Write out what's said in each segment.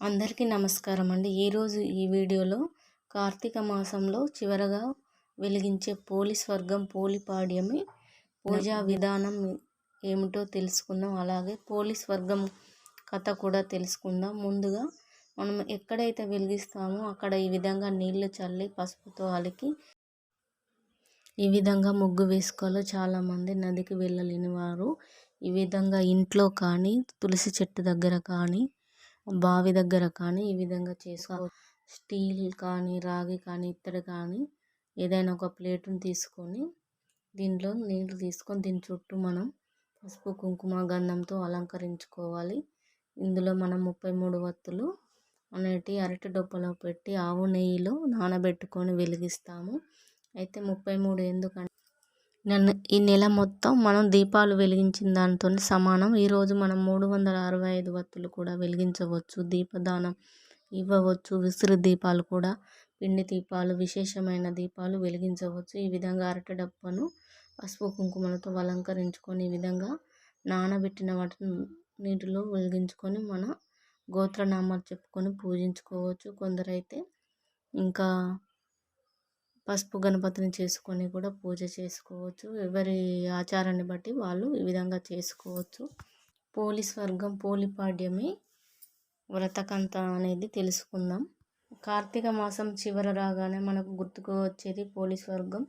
అందరికీ నమస్కారం అండి. ఈరోజు ఈ వీడియోలో కార్తీక మాసంలో చివరగా వెలిగించే పోలీస్ వర్గం పోలిపాడ్యమి పూజా విధానం ఏమిటో తెలుసుకుందాం. అలాగే పోలీస్ వర్గం కథ కూడా తెలుసుకుందాం. ముందుగా మనం ఎక్కడైతే వెలిగిస్తామో అక్కడ ఈ విధంగా నీళ్ళు చల్లి పసుపుతో అలికి ఈ విధంగా ముగ్గు వేసుకోవాలో. చాలామంది నదికి వెళ్ళలేని వారు ఈ విధంగా ఇంట్లో కానీ తులసి చెట్టు దగ్గర కానీ బావి దగ్గర కానీ ఈ విధంగా చేసుకోవచ్చు స్టీల్ కానీ రాగి కానీ ఇత్తడి కానీ ఏదైనా ఒక ప్లేటుని తీసుకొని దీంట్లో నీళ్ళు తీసుకొని దీని చుట్టూ మనం పసుపు కుంకుమ గంధంతో అలంకరించుకోవాలి. ఇందులో మనం ముప్పై మూడు వత్తులు అనేటి అరటి డొప్పలో పెట్టి ఆవు నెయ్యిలో నానబెట్టుకొని వెలిగిస్తాము. అయితే ముప్పై మూడు ఎందుకంటే ఈ నెల మొత్తం మనం దీపాలు వెలిగించిన దానితో సమానం. ఈరోజు మనం మూడు వందల అరవై ఐదు వత్తులు కూడా వెలిగించవచ్చు. దీపదానం ఇవ్వవచ్చు. విసురు దీపాలు కూడా పిండి దీపాలు విశేషమైన దీపాలు వెలిగించవచ్చు. ఈ విధంగా అరటి డప్పను పసుపు కుంకుమలతో అలంకరించుకొని ఈ విధంగా నానబెట్టిన వాటిని నీటిలో వెలిగించుకొని మన గోత్రనామాలు చెప్పుకొని పూజించుకోవచ్చు. కొందరైతే ఇంకా పసుపు గణపతిని చేసుకొని కూడా పూజ చేసుకోవచ్చు. ఎవరి ఆచారాన్ని బట్టి వాళ్ళు ఈ విధంగా చేసుకోవచ్చు. పోలీస్ వర్గం పోలిపాడ్యమి వ్రతకంత అనేది తెలుసుకుందాం. కార్తీక మాసం చివర రాగానే మనకు గుర్తుకు వచ్చేది పోలీస్ వర్గం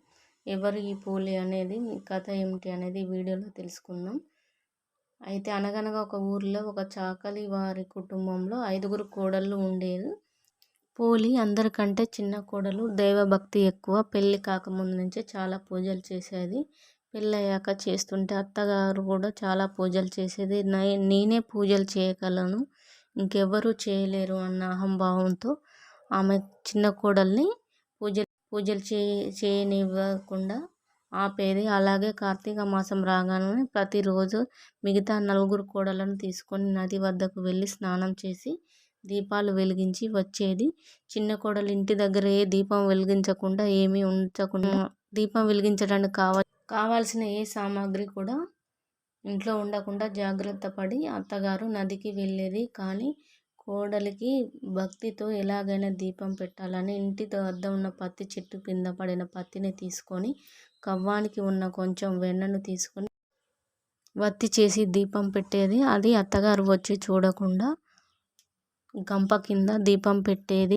ఎవరు ఈ పోలి అనేది కథ ఏమిటి అనేది వీడియోలో తెలుసుకుందాం. అయితే అనగనగా ఒక ఊరిలో ఒక చాకలి వారి కుటుంబంలో ఐదుగురు కోడళ్ళు ఉండేది పోలి అందరికంటే చిన్న కోడలు దైవభక్తి ఎక్కువ. పెళ్ళి కాకముందు నుంచే చాలా పూజలు చేసేది. పెళ్ళయ్యాక చేస్తుంటే అత్తగారు కూడా చాలా పూజలు చేసేది. నేనే పూజలు చేయగలను. ఇంకెవ్వరూ చేయలేరు అన్న అహంభావంతో ఆమె చిన్న కోడల్ని పూజ పూజలు చే చేయనివ్వకుండా ఆపేది. అలాగే కార్తీక మాసం రాగానే ప్రతిరోజు మిగతా నలుగురు కోడలను తీసుకొని నది వద్దకు వెళ్ళి స్నానం చేసి దీపాలు వెలిగించి వచ్చేది. చిన్న కోడలు ఇంటి దగ్గర ఏ దీపం వెలిగించకుండా ఏమీ ఉంచకుండా దీపం వెలిగించడానికి కావ కావాల్సిన ఏ సామాగ్రి కూడా ఇంట్లో ఉండకుండా జాగ్రత్త పడి అత్తగారు నదికి వెళ్ళేది. కానీ కోడలికి భక్తితో ఎలాగైనా దీపం పెట్టాలని ఇంటి వద్ద ఉన్న పత్తి చెట్టు కింద పడిన పత్తిని తీసుకొని కవ్వానికి ఉన్న కొంచెం వెన్నను తీసుకొని వత్తి చేసి దీపం పెట్టేది. అది అత్తగారు వచ్చి చూడకుండా గంప కింద దీపం పెట్టేది.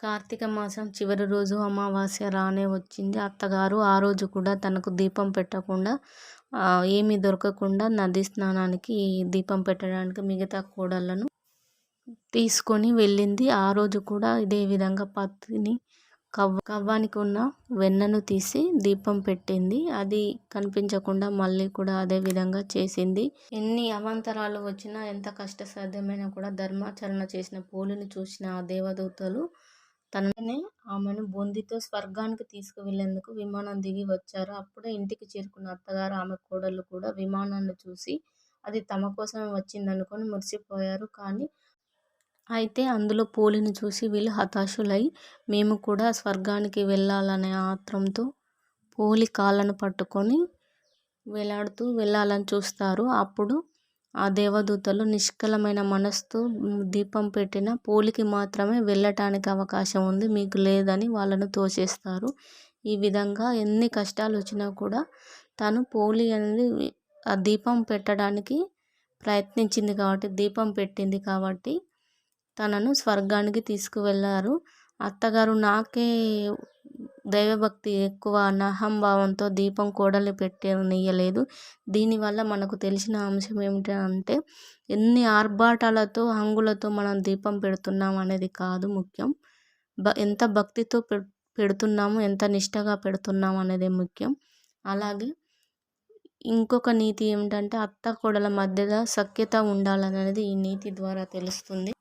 కార్తీక మాసం చివరి రోజు అమావాస్య రానే వచ్చింది. అత్తగారు ఆ రోజు కూడా తనకు దీపం పెట్టకుండా ఏమీ దొరకకుండా నది స్నానానికి దీపం పెట్టడానికి మిగతా కోడళ్ళను తీసుకొని వెళ్ళింది. ఆ రోజు కూడా ఇదే విధంగా పత్తిని కవ్వ కవ్వానికి ఉన్న వెన్నను తీసి దీపం పెట్టింది. అది కనిపించకుండా మళ్ళీ కూడా అదే విధంగా చేసింది. ఎన్ని అవాంతరాలు వచ్చినా ఎంత కష్టసాధ్యమైనా కూడా ధర్మాచరణ చేసిన పోలిని చూసిన ఆ దేవదూతలు తననే ఆమెను బొందితో స్వర్గానికి తీసుకువెళ్ళేందుకు విమానం దిగి వచ్చారు. అప్పుడే ఇంటికి చేరుకున్న అత్తగారు ఆమె కోడళ్ళు కూడా విమానాన్ని చూసి అది తమ కోసమే వచ్చిందనుకొని మురిసిపోయారు. కానీ అయితే అందులో పోలిని చూసి వీళ్ళు హతాశులై మేము కూడా స్వర్గానికి వెళ్ళాలనే ఆత్రంతో పోలి కాళ్ళను పట్టుకొని వేలాడుతూ వెళ్ళాలని చూస్తారు. అప్పుడు ఆ దేవదూతలు నిష్కలమైన మనస్తో దీపం పెట్టిన పోలికి మాత్రమే వెళ్ళటానికి అవకాశం ఉంది మీకు లేదని వాళ్ళను తోసేస్తారు ఈ విధంగా ఎన్ని కష్టాలు వచ్చినా కూడా తను పోలి అనేది ఆ దీపం పెట్టడానికి ప్రయత్నించింది కాబట్టి దీపం పెట్టింది కాబట్టి తనను స్వర్గానికి తీసుకువెళ్ళారు అత్తగారు నాకే దైవభక్తి ఎక్కువ అన్న అహంభావంతో దీపం కోడలి పెట్టనియ్యలేదు. దీనివల్ల మనకు తెలిసిన అంశం ఏమిటంటే ఎన్ని ఆర్భాటాలతో హంగులతో మనం దీపం పెడుతున్నాం అనేది కాదు ముఖ్యం. బ ఎంత భక్తితో పె పెడుతున్నాము ఎంత నిష్టగా పెడుతున్నాం అనేది ముఖ్యం. అలాగే ఇంకొక నీతి ఏమిటంటే అత్త కోడల మధ్యలో సఖ్యత ఉండాలనేది ఈ నీతి ద్వారా తెలుస్తుంది.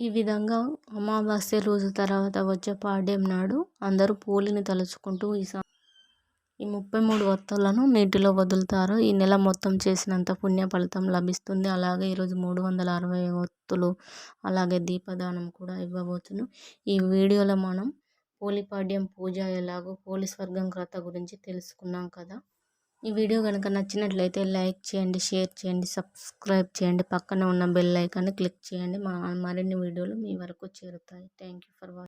ఈ విధంగా అమావాస్య రోజు తర్వాత వచ్చే పాడ్యం నాడు అందరూ పూలిని తలుచుకుంటూ ఈ ఈ ముప్పై మూడు వత్తులను నీటిలో వదులుతారు. ఈ నెల మొత్తం చేసినంత పుణ్య ఫలితం లభిస్తుంది. అలాగే ఈరోజు మూడు వందల అరవై వత్తులు అలాగే దీపదానం కూడా ఇవ్వబోతును. ఈ వీడియోలో మనం పోలిపాడ్యం పూజ ఎలాగో పోలీస్ వర్గం కథ గురించి తెలుసుకున్నాం కదా. ఈ వీడియో కనుక నచ్చినట్లయితే లైక్ చేయండి షేర్ చేయండి సబ్స్క్రైబ్ చేయండి. పక్కన ఉన్న బెల్ ఐకాన్ని క్లిక్ చేయండి. మా మరిన్ని వీడియోలు మీ వరకు చేరుతాయి. Thank you for watching